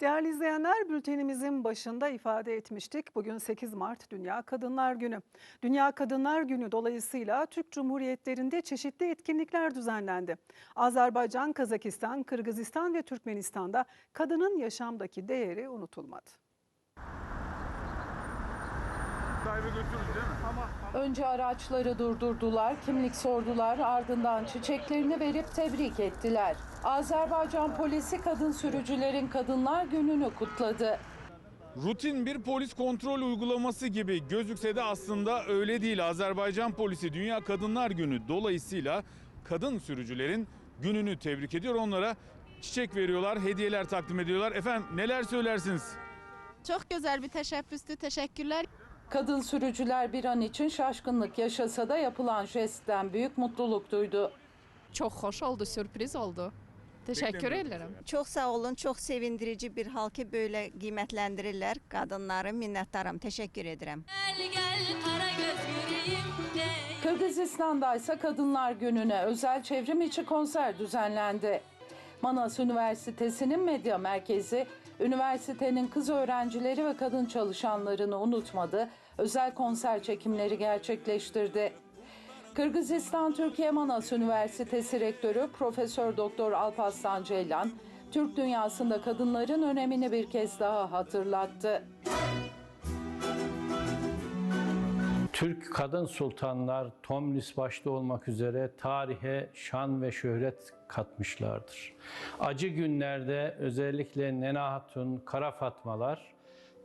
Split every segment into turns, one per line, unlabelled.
Değerli izleyenler bültenimizin başında ifade etmiştik. Bugün 8 Mart Dünya Kadınlar Günü. Dünya Kadınlar Günü dolayısıyla Türk Cumhuriyetlerinde çeşitli etkinlikler düzenlendi. Azerbaycan, Kazakistan, Kırgızistan ve Türkmenistan'da kadının yaşamdaki değeri unutulmadı.
Sahibi götürürüz değil mi?
Önce araçları durdurdular, kimlik sordular, ardından çiçeklerini verip tebrik ettiler. Azerbaycan polisi kadın sürücülerin Kadınlar Günü'nü kutladı.
Rutin bir polis kontrol uygulaması gibi gözükse de aslında öyle değil. Azerbaycan polisi Dünya Kadınlar Günü dolayısıyla kadın sürücülerin gününü tebrik ediyor. Onlara çiçek veriyorlar, hediyeler takdim ediyorlar. Efendim neler söylersiniz?
Çok güzel bir teşebbüstü. Teşekkürler.
Kadın sürücüler bir an için şaşkınlık yaşasa da yapılan jestten büyük mutluluk duydu.
Çok hoş oldu, sürpriz oldu. Teşekkür ederim.
Çok sağ olun. Çok sevindirici bir halkı böyle kıymetlendirirler. Kadınları minnettarım. Teşekkür ederim.
Gel gel kara
Kırgızistan'da ise Kadınlar Günü'ne özel çevrim içi konser düzenlendi. Manas Üniversitesi'nin medya merkezi, üniversitenin kız öğrencileri ve kadın çalışanlarını unutmadı, özel konser çekimleri gerçekleştirdi. Kırgızistan Türkiye Manas Üniversitesi Rektörü Profesör Doktor Alparslan Ceylan, Türk dünyasında kadınların önemini bir kez daha hatırlattı.
Türk kadın sultanlar Tomris başta olmak üzere tarihe şan ve şöhret katmışlardır. Acı günlerde özellikle Nena Hatun, Kara Fatmalar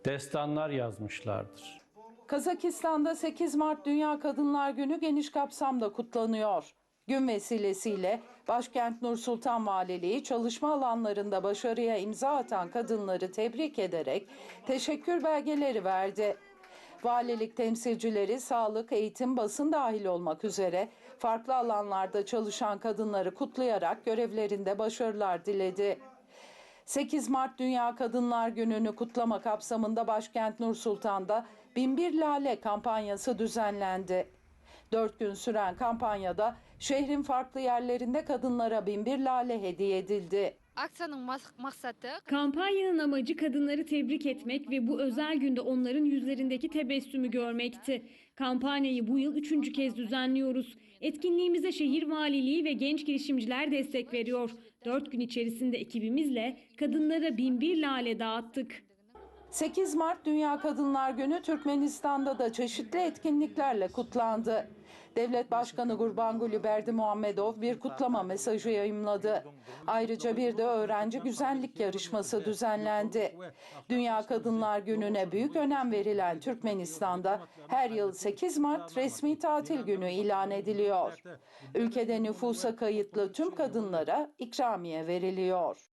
destanlar yazmışlardır.
Kazakistan'da 8 Mart Dünya Kadınlar Günü geniş kapsamda kutlanıyor. Gün vesilesiyle başkent Nur Sultan Valiliği çalışma alanlarında başarıya imza atan kadınları tebrik ederek teşekkür belgeleri verdi. Valilik temsilcileri sağlık, eğitim, basın dahil olmak üzere farklı alanlarda çalışan kadınları kutlayarak görevlerinde başarılar diledi. 8 Mart Dünya Kadınlar Günü'nü kutlama kapsamında başkent Nur Sultan'da Binbir Lale kampanyası düzenlendi. Dört gün süren kampanyada şehrin farklı yerlerinde kadınlara binbir lale hediye edildi.
Aksa'nın maksadı
Kampanyanın amacı kadınları tebrik etmek ve bu özel günde onların yüzlerindeki tebessümü görmekti. Kampanyayı bu yıl üçüncü kez düzenliyoruz. Etkinliğimize şehir valiliği ve genç girişimciler destek veriyor. Dört gün içerisinde ekibimizle kadınlara binbir lale dağıttık.
8 Mart Dünya Kadınlar Günü Türkmenistan'da da çeşitli etkinliklerle kutlandı. Devlet Başkanı Gurbanguly Berdimuhamedov bir kutlama mesajı yayımladı. Ayrıca bir de öğrenci güzellik yarışması düzenlendi. Dünya Kadınlar Günü'ne büyük önem verilen Türkmenistan'da her yıl 8 Mart resmi tatil günü ilan ediliyor. Ülkede nüfusa kayıtlı tüm kadınlara ikramiye veriliyor.